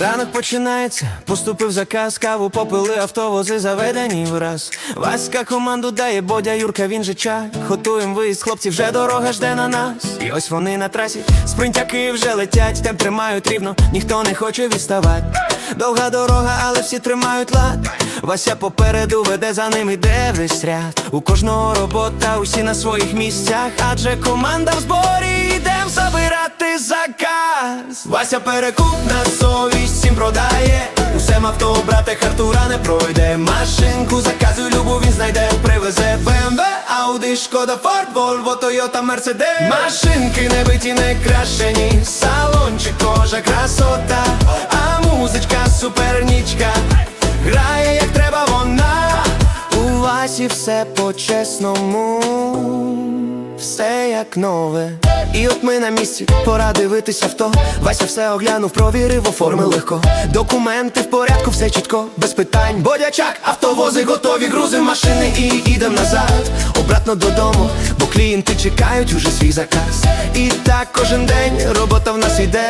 Ранок починається, поступив заказ, каву попили, автовози заведені враз. Васька команду дає, бодя Юрка, він же чак. Готуєм виїзд, хлопці, вже дорога жде на нас. І ось вони на трасі, спринтяки вже летять, темп тримають рівно, ніхто не хоче відставати. Довга дорога, але всі тримають лад. Вася попереду веде за ним іде весь ряд. У кожного робота, усі на своїх місцях, адже команда в зборі йдем забирати заказ. Вася перекуп на всім продає. Усем авто, брате, хартура не пройде. Машинку заказуй, любу він знайде, привезе БМВ, Ауди, Шкода, Форд, Волво, Тойота, Мерседес. Машинки не биті, не крашені. Салончик, кожа, красота, а музичка, супернічка. Грає, як треба вона. У Васі все по-чесному, все як нове. І от ми на місці, пора дивитись авто. Вася все оглянув, провірив, оформив легко. Документи в порядку, все чітко, без питань. Бодячак, автовози готові, грузим машини і ідем назад. Обратно додому, бо клієнти чекають уже свій заказ. І так кожен день робота в нас іде.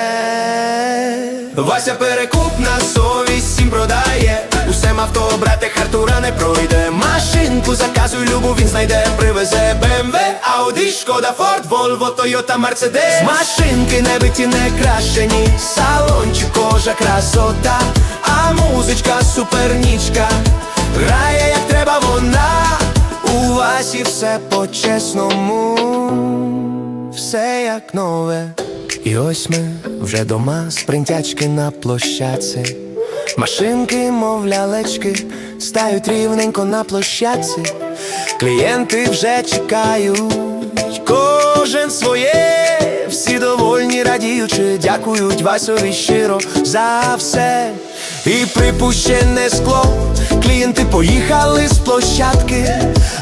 Вася перекуп на совість всім продає. Усем авто, брате, хартура не пройде. Машинку заказуй, любу він знайде, привезе БМВ, Ауди, Шкода, Форд, Волво, Тойота, Мерседес. Машинки не биті, не кращені. Салончик, кожа, красота, а музичка, супернічка. Грає, як треба вона. У Васі все по-чесному, все як нове. І ось ми вже дома, спринтячки на площадці. Машинки, мов лялечки, стають рівненько на площадці. Клієнти вже чекають, кожен своє, всі довольні, радіючи, дякують Васові щиро за все. І припущене скло, клієнти поїхали з площадки,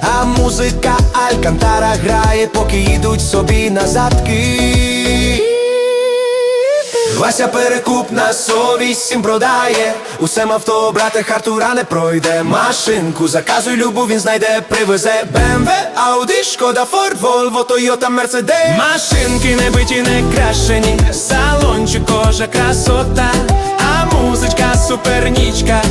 а музика Алькантара грає, поки їдуть собі назадки. Вася перекуп на совість всім продає. Усе авто, брате, хартура не пройде. Машинку заказуй, любу він знайде, привезе БМВ, Ауди, Шкода, Форд, Волво, Тойота, Мерседес. Машинки не биті, не крашені. Салончик, кожа, красота, а музичка, супернічка.